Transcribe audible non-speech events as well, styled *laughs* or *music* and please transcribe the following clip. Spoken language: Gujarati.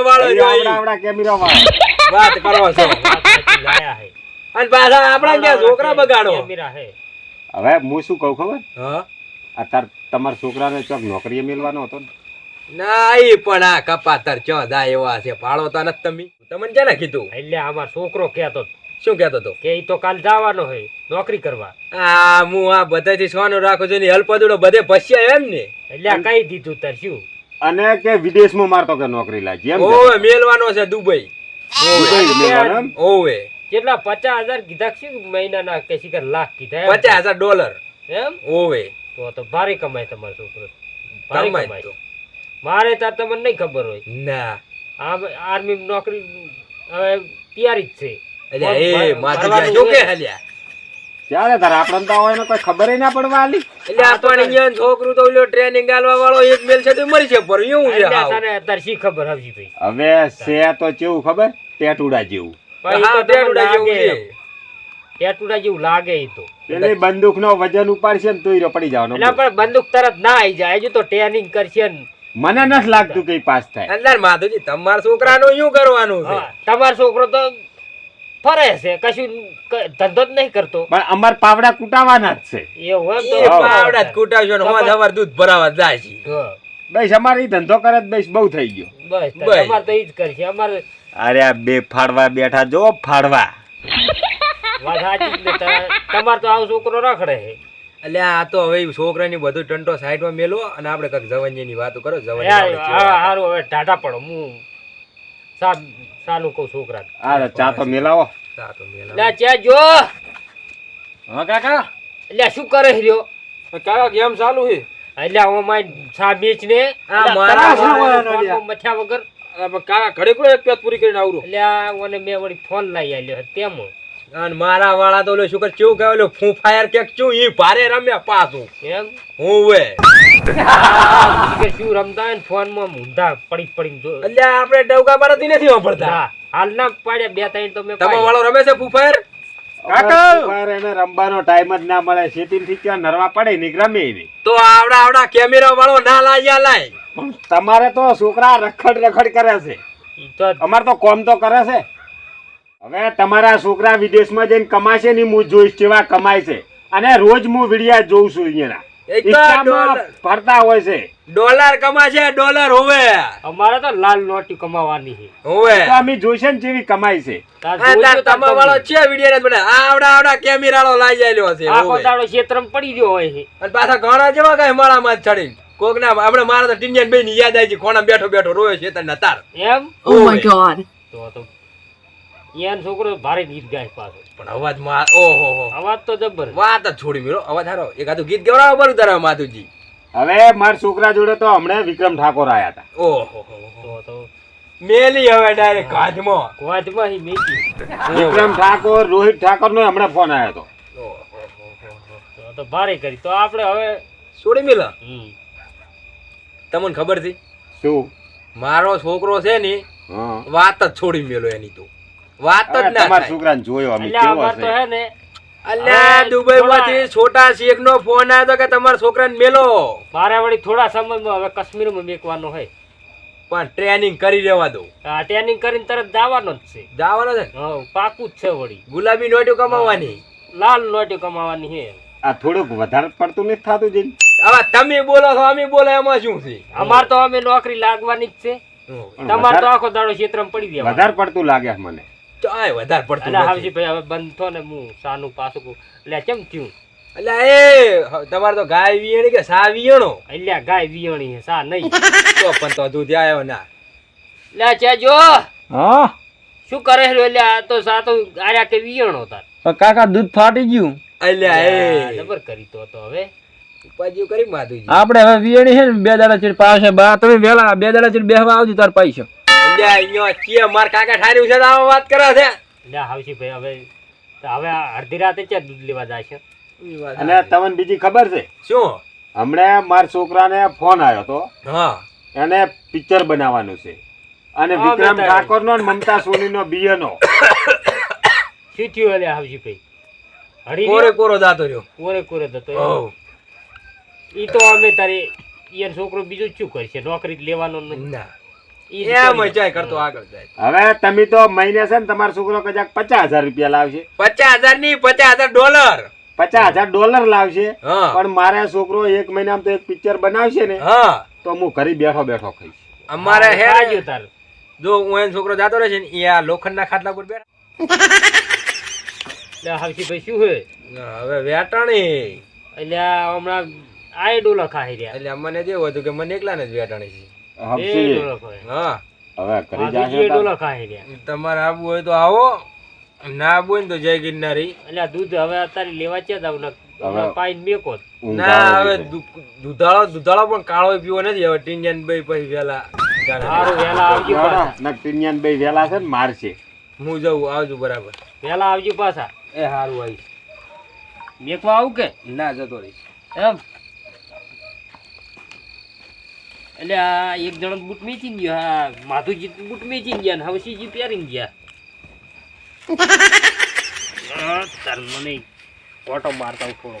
કેમેરા વાળો જોઈ આવડા કેમેરા વાળો. વાત કરો છો. લાયા હે અને પાછા આપણા ક્યાં છોકરા બગાડો. કેમેરા હે હવે હું શું કહું ખબર? હા? અત્યાર તમારા છોકરાને ચોક નોકરીએ મેલવાનો હતો ને? પણ આ કપાતર ચો દા એવા છે. તો નથી તમે. તમને છે ને કીધું? એટલે આમાં છોકરો કહેતો શું કહેતો તો? કે ઈ તો કાલ જવાનો હોય નોકરી કરવા. આ હું આ બધાથી સોનું રાખું છું ને હલપદુડો બધે ભસ્યા એમ ને. એટલે આ કઈ દીધું તાર શું? અને કે વિદેશમાં મારતો કે નોકરી લાગી એમ ઓવે મેલવાનો છે દુબઈ. દુબઈ મેલવાનો એમ? ઓવે. કેટલા પચાસ હજાર કીધા કે શું મહિનાના કે શિખર લાખ કીધા એમ? પચાસ હજાર ડોલર. એમ? ઓવે. તો તો ભારે કમાય તમારો છોકરો. ભારે કમાય કમાય. તો. મારે તાર તમને નહીં ખબર હોય. ના. આમ આર્મી નોકરી હવે તૈયારી જ છે. અલ્યા એ માથે શું કે હલ્યા ક્યારે તારા આપણને તો હોય ને કોઈ ખબર ના પડવા આલી? એટલે આપણ અહીંયા છોકરું તો ઓલો ટ્રેનિંગ આલવા વાળો એક મેલ છે તો મરી છે પર એવું છે હા તને અત્યારે શી ખબર હવજી ભાઈ? હવે સે તો કેવું ખબર? ટેટુડા જેવું. હા, ટેટુડા જેવું લાગે. છે. ટેટુડા જેવું લાગે એ તો. એટલે બંદૂક નો વજન ઉપાડશે ને તોય પડી જવાનો એટલે પણ બંદૂક તરત ના આવી જાય. હજુ તો ટ્રેનિંગ કરશે ને. મને નથી લાગતું કે પાસ થાય. અંદર માધુજી તમારા છોકરાનું શું કરવાનું છે? તમારો છોકરો તો ફરે છે કશું ધંધો જ નહીં કરતો. પણ અમાર પાવડા કૂટાવાના જ છે. એવું તો પાવડા જ ને હોજ હવાર દૂધ ભરાવા જાય છે. બસ અમારે ધંધો કરે બસ બહુ થઈ ગયો. બસ તો તો ઈ જ કરશે અમારે અરે આ બે ફાડવા બેઠા જો ફાડવા. તમારે તો આવો છોકરો રખડે છે. એટલે આ તો હવે છોકરાની બધું ટંટો સાઈડમાં મેલો અને આપણે કંઈક જવંજીની વાતો કરો ચેવા. હારું હવે ટાટા પડો હું સા સાનું કહું છોકરા આ ચા તો મેલાવો. ચા તો મેલાવો. લે ચા જો. હા કાકા? એટલે શું કરે છે રહ્યો? કાકા ગેમ ચાલુ છે. એટલે હું માય ચા બેચ ને આ મારા મથ્યા વગર. કાકા ઘડી કોઈ એક પેટ પૂરી કરીને આવરું? એટલે ઓને મેં વળી ફોન લઈ આવ્યો તેમ. અને મારા વાળા તો ઓલો શું કર કેવું કહેવાય ઓલો ફૂ ફાયર કેક ચૂ ઈ ભારે રમ્યા પાછું. એમ? હું વે કે શું રમતા હોય ને ફોનમાં મૂંધા પડી પડી જો એટલે આપણે ડવકા મારાથી નથી વાપરતા હાલના હાલ ના પાડ્યા બે ત્રણ તો મેં તમારો વાળો રમે છે ફૂફાયર કાકા! એને રમવાનો ટાઈમ જ ના મળે. શેતીનથી ક્યાં નરવા પડે ની રમે એની તો આવડા આવડા કેમેરા વાળો ના લાયા લાય. તમારે તો છોકરા રખડ રખડ કરે છે. અમાર તો કોમ તો કરે છે. હવે તમારા છોકરા વિદેશમાં જઈને કમાશે ની હું જોઈશ કેવા કમાય છે. અને રોજ હું વિડિયા જોઉં છું અહીંયાના. એક તો ઈચ્છામાં ડોલર. ફરતા હોય છે. ડોલર કમાશે ડોલર હોવે. અમારે તો લાલ નોટી કમાવાની છે. હોવે. અમે જોઈશે ને જેવી કમાય છે. તાર આ જોજો તાર તાર તમારો વાળો છે વિડિયો બને આવડા આવડા કેમેરાળો લાઈ આલ્યો છે આખો હોવે. દાડો પડી ગયો હોય છે. અને પાછા ઘણા જેવા કઈ માળામાં જ ચડી કોક ના આપણે મારા તો ટીનિયન બેન યાદ આવી છે બેઠો બેઠો રોયો છે તને તાર. એમ? Oh તો ઈયાન છોકરો ભારે ગીત ગાય પાછો. પણ અવાજમાં ઓહો હો અવાજ તો જબર વાત જ છોડી મેળો. અવાજ હારો. એક આધું ગીત ગવડાવો બરું તારા માધુજી. હવે મારા છોકરા જોડે તો હમણાં વિક્રમ ઠાકોર આયા હતા. ઓહો હો હો. તો તો. મેલી હવે ડાયરેક્ટ કાચમાં વાતમાં હી મેલી વિક્રમ ઠાકોર રોહિત ઠાકોર નો હમણાં ફોન આવ્યો હતો. તો તો ભારે કરી. તો આપણે હવે છોડી મેલા. હમ. તમને ખબર છે? શું? મારો છોકરો છે ને વાત જ છોડી મેલો એની તો. વાત જ ના તમારા છોકરાને જોયો અમે કેવો અમાર તો છે? હે ને અલ્યા દુબઈ માંથી છોટા શેખ નો ફોન આવ્યો કે તમારા છોકરાને મેલો? મારે વળી થોડા સમયમાં હવે કાશ્મીરમાં મેકવાનો હોય. પણ ટ્રેનિંગ કરી રહેવા દો. હા ટ્રેનિંગ કરીને તરત જવાનો જ છે. જવાનો છે હા પાકું જ છે વળી. ગુલાબી નોટો કમાવાની. લાલ નોટી કમાવાની હે આ થોડુંક વધારે પડતું નથી થતું જઈને હવે તમે બોલો છો અમે બોલો એમાં શું છે? અમાર તો અમે નોકરી લાગવાની જ છે. તમારે તો આખો દાડો ક્ષેત્રમાં પડી દેવા વધારે પડતું લાગે મને. ચાય વધારે પડતું નથી. હાવજી ભાઈ હવે બંધ થો ને હું સાનું પાછું કહું એટલે કેમ થયું? એટલે એ તમારે તો ગાય વિયણી કે સા વિયણો? એટલે ગાય વિયણી છે સા નહીં. તો પણ તો દૂધ આવ્યો ના. લે છે જો હા? શું કરે છે એટલે આ તો સા તો આર્યા કે વિયણો તાર. કાકા દૂધ ફાટી ગયું. એટલે એ. ખબર કરી તો તો હવે. ઉપાજીઓ કરી માધુજી. આપણે હવે વિયણી છે ને બે દાડા ચીડ પાસે બા તમે વેલા બે દાડા ચીડ બેહવા આવજો તાર પૈસા. અહીંયા ચીએ માર કાકા ઠાર્યું છે તો વાત કરે છે. લે હાવજી ભાઈ હવે હવે અડધી રાતે દૂધ લેવા જાય છે અને તમને બીજી ખબર છે? શું? હમણાં મારા છોકરાને ફોન આવ્યો હતો હા. એને પિક્ચર બનાવવાનું છે. અને વિક્રમ ઠાકોર નો મમતા સોની નો બિયર નો શું થયું હાવજી ભાઈ? હરી કોરે કોરો રહ્યો. કોરે કોરે ઈ તો અમે તારી ઈયન છોકરો બીજું શું કરશે? નોકરી લેવાનો ના. હવે તમે તો મહિને છે ને તમારો છોકરો કદાચ પચાસ હજાર રૂપિયા લાવશે. પચાસ હજારની પચાસ હજાર ડોલર. પચાસ હજાર ડોલર લાવશે હા. પણ મારે છોકરો એક મહિનામાં તો એક પિક્ચર બનાવશે ને હા. તો હું ઘરે બેઠો બેઠો ખાઈશ. અમારે હે ખાજો તાર. જો હું એનો છોકરો જાતો રહેશે ને એ આ લોખંડના ખાટલા પર બેઠા. એટલે હાવસી ભાઈ શું હે હવે વેટાણી. એટલે આ હમણાં આય ડોલા ખાઈ રહ્યા. એટલે મને જેવું હતું કે મને એકલાને જ વેટાણી છે. હપસી હા. હવે ઘરે જાશે ડોલા ખાઈ રહ્યા. તમારે આવવું હોય તો આવો. ના આવું હોય ને તો જય ગિરનારી. એટલે દૂધ હવે અત્યારે લેવા છે પાઈન ના હવે દુધાળો દુધાળો પણ કાળો પીવો નથી. હવે ટીંજન ભાઈ પછી વેલા સારું આવજો ભાઈ વેલા છે ને મારશે હું જવું આવજો બરાબર. વેલા આવજો પાછા. એ સારું આવીશ. મેકવા આવું કે? ના જતો રહીશ. એમ? એટલે આ એક જણો બૂટ મેચી ગયો હા માધુજી બૂટ મેચી ગયા ને હવે સીજી પહેરીને ગયા. *laughs* હા, મને ઓટો મારતા થોડો